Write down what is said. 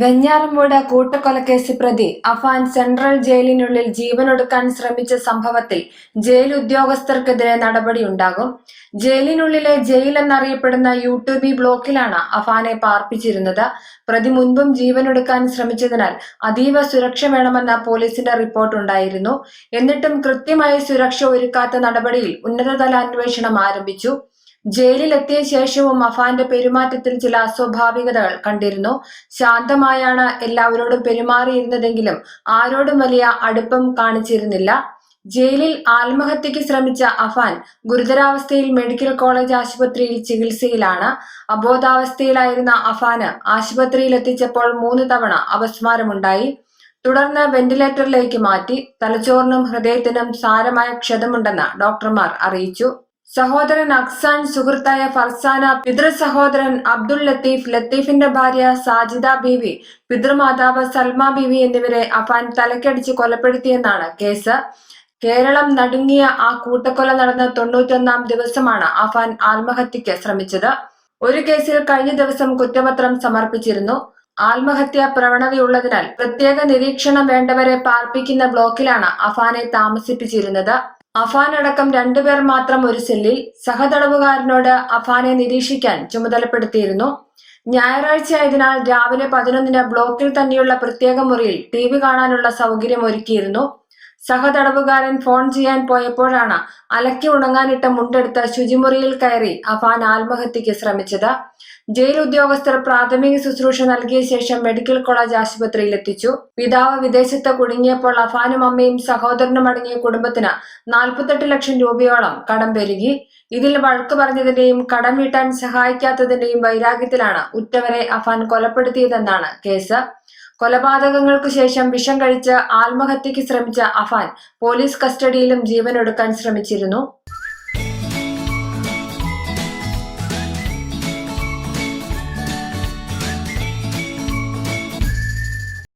വെഞ്ഞാറമൂട് കൂട്ടക്കൊലക്കേസ് പ്രതി അഫാൻ സെൻട്രൽ ജയിലിനുള്ളിൽ ജീവനൊടുക്കാൻ ശ്രമിച്ച സംഭവത്തിൽ ജയിൽ ഉദ്യോഗസ്ഥർക്കെതിരെ നടപടിയുണ്ടാകും. ജയിലിനുള്ളിലെ ജയിൽ എന്നറിയപ്പെടുന്ന യൂട്യൂബി ബ്ലോക്കിലാണ് അഫാനെ പാർപ്പിച്ചിരുന്നത്. പ്രതി മുൻപും ജീവനൊടുക്കാൻ ശ്രമിച്ചതിനാൽ അതീവ സുരക്ഷ വേണമെന്ന പോലീസിന്റെ റിപ്പോർട്ട് ഉണ്ടായിരുന്നു എന്നിട്ടും കൃത്യമായ സുരക്ഷ ഒരുക്കാത്ത നടപടിയിൽ ഉന്നതതല അന്വേഷണം ആരംഭിച്ചു. ജയിലിലെത്തിയ ശേഷവും അഫാന്റെ പെരുമാറ്റത്തിൽ ചില അസ്വാഭാവികതകൾ കണ്ടിരുന്നു. ശാന്തമായാണ് എല്ലാവരോടും പെരുമാറിയിരുന്നതെങ്കിലും ആരോടും വലിയ അടുപ്പം കാണിച്ചിരുന്നില്ല. ജയിലിൽ ആത്മഹത്യക്ക് ശ്രമിച്ച അഫാൻ ഗുരുതരാവസ്ഥയിൽ മെഡിക്കൽ കോളേജ് ആശുപത്രിയിൽ ചികിത്സയിലാണ്. അബോധാവസ്ഥയിലായിരുന്ന അഫാന് ആശുപത്രിയിൽ എത്തിച്ചപ്പോൾ മൂന്ന് തവണ അപസ്മാരമുണ്ടായി. തുടർന്ന് വെന്റിലേറ്ററിലേക്ക് മാറ്റി. തലച്ചോറിനും ഹൃദയത്തിനും സാരമായ ക്ഷതമുണ്ടെന്ന് ഡോക്ടർമാർ അറിയിച്ചു. സഹോദരൻ അക്സാൻ സുഹൃത്തായ ഫർസാന പിതൃ സഹോദരൻ അബ്ദുൾ ലത്തീഫ് ലത്തീഫിന്റെ ഭാര്യ സാജിദ ബീവി പിതൃമാതാവ് സൽമ ബീവി എന്നിവരെ അഫാൻ തലക്കടിച്ച് കൊലപ്പെടുത്തിയെന്നാണ് കേസ്. കേരളം നടുങ്ങിയ ആ കൂട്ടക്കൊല നടന്ന തൊണ്ണൂറ്റൊന്നാം ദിവസമാണ് അഫാൻ ആത്മഹത്യക്ക് ശ്രമിച്ചത്. ഒരു കേസിൽ കഴിഞ്ഞ ദിവസം കുറ്റപത്രം സമർപ്പിച്ചിരുന്നു. ആത്മഹത്യാ പ്രവണതയുള്ളതിനാൽ പ്രത്യേക നിരീക്ഷണം വേണ്ടവരെ പാർപ്പിക്കുന്ന ബ്ലോക്കിലാണ് അഫാനെ താമസിപ്പിച്ചിരുന്നത്. അഫാൻ അടക്കം രണ്ടുപേർ മാത്രം ഒരു സെല്ലിൽ സഹതടവുകാരനോട് അഫാനെ നിരീക്ഷിക്കാൻ ചുമതലപ്പെടുത്തിയിരുന്നു. ഞായറാഴ്ച ആയതിനാൽ രാവിലെ പതിനൊന്നിന് ബ്ലോക്കിൽ തന്നെയുള്ള പ്രത്യേക മുറിയിൽ ടി വി കാണാനുള്ള സൗകര്യം ഒരുക്കിയിരുന്നു സഹതടവുകാരൻ ഫോൺ ചെയ്യാൻ പോയപ്പോഴാണ് അലക്കി ഉണങ്ങാനിട്ട മുണ്ടെടുത്ത് ശുചിമുറിയിൽ കയറി അഫാൻ ആത്മഹത്യക്ക് ശ്രമിച്ചത്. ജയിൽ ഉദ്യോഗസ്ഥർ പ്രാഥമിക ശുശ്രൂഷ നൽകിയ ശേഷം മെഡിക്കൽ കോളേജ് ആശുപത്രിയിൽ എത്തിച്ചു. പിതാവ് വിദേശത്ത് കുടുങ്ങിയപ്പോൾ അഫാനും അമ്മയും സഹോദരനും അടങ്ങിയ കുടുംബത്തിന് നാൽപ്പത്തെട്ട് ലക്ഷം രൂപയോളം കടം പെരുകി. ഇതിൽ വഴക്ക് പറഞ്ഞതിന്റെയും കടം വീട്ടാൻ സഹായിക്കാത്തതിന്റെയും വൈരാഗ്യത്തിലാണ് ഉറ്റവരെ അഫാൻ കൊലപ്പെടുത്തിയതെന്നാണ് കേസ്. കൊലപാതകങ്ങൾക്കു ശേഷം വിഷം കഴിച്ച് ആത്മഹത്യക്ക് ശ്രമിച്ച അഫാൻ പോലീസ് കസ്റ്റഡിയിലും ജീവനൊടുക്കാൻ ശ്രമിച്ചിരുന്നു.